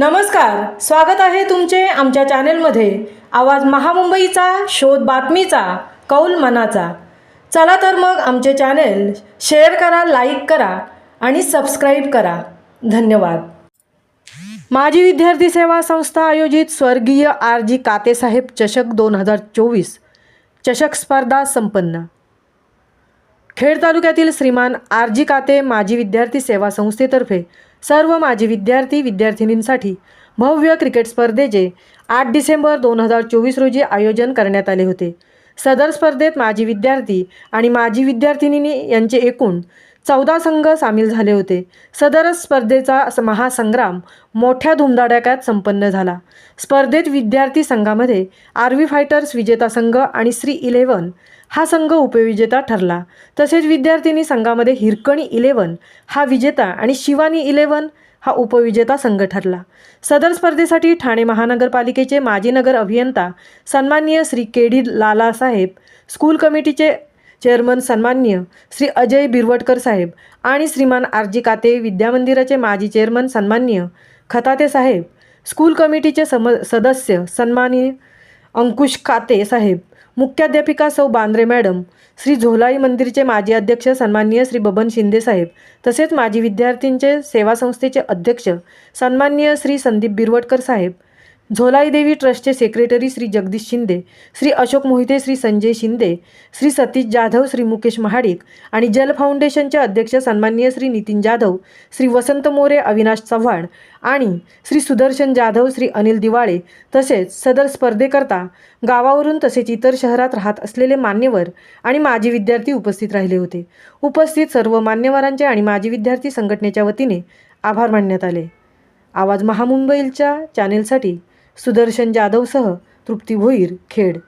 नमस्कार स्वागत आहे तुमचे आमच्या चॅनेलमध्ये. आवाज महामुंबईचा शोध बातमीचा कौल मनाचा. चला तर मग आमचे चॅनेल शेअर करा लाईक करा आणि सबस्क्राईब करा. धन्यवाद. माजी विद्यार्थी सेवा संस्था आयोजित स्वर्गीय आर जी कातेसाहेब चषक दोन हजार चोवीस. चषक स्पर्धा संपन्न. खेड तालुक्यातील श्रीमान आर जी काते माजी विद्यार्थी सेवा संस्थेतर्फे सर्व माजी विद्यार्थी विद्यार्थिनींसाठी भव्य क्रिकेट स्पर्धेचे आठ डिसेंबर दोन हजार चोवीस रोजी आयोजन करण्यात आले होते. सदर स्पर्धेत माजी विद्यार्थी आणि माजी विद्यार्थिनींनी यांचे एकूण चौदा संघ सामील झाले होते. सदर स्पर्धेचा महासंग्राम मोठ्या धुमधडाक्यात संपन्न झाला. स्पर्धेत विद्यार्थी संघामध्ये आर्वी फायटर्स विजेता संघ आणि श्री इलेवन हा संघ उपविजेता ठरला. तसेच विद्यार्थिनी संघामध्ये हिरकणी इलेवन हा विजेता आणि शिवानी इलेवन हा उपविजेता संघ ठरला. सदर स्पर्धेसाठी ठाणे महानगरपालिकेचे माजी नगर अभियंता सन्माननीय Shri K D Lalasaheb school कमिटीचे चेअरमन सन्मान्य श्री अजय बिरवटकर साहेब आणि श्रीमान आरजी काते विद्यामंदिराचे माजी चेअरमन सन्मान्य खताते साहेब स्कूल कमिटीचे सम सदस्य सन्मानीय अंकुश काते साहेब मुख्याध्यापिका सौ बांद्रे मॅडम श्री झोलाई मंदिरचे माजी अध्यक्ष सन्माननीय श्री बबन शिंदे साहेब तसेच माजी विद्यार्थींचे सेवा संस्थेचे अध्यक्ष सन्माननीय श्री संदीप बिरवटकर साहेब झोलाई देवी ट्रस्टचे सेक्रेटरी श्री जगदीश शिंदे श्री अशोक मोहिते श्री संजय शिंदे श्री सतीश जाधव श्री मुकेश महाडिक आणि जल फाउंडेशनचे अध्यक्ष सन्माननीय श्री नितीन जाधव श्री वसंत मोरे अविनाश चव्हाण आणि श्री सुदर्शन जाधव श्री अनिल दिवाळे तसेच सदर स्पर्धेकरता गावावरून तसेच इतर शहरात राहत असलेले मान्यवर आणि माजी विद्यार्थी उपस्थित राहिले होते. उपस्थित सर्व मान्यवरांचे आणि माजी विद्यार्थी संघटनेच्या वतीने आभार मानण्यात आले. आवाज महामुंबईच्या चॅनेलसाठी सुदर्शन जाधवसह तृप्ती भोईर खेड.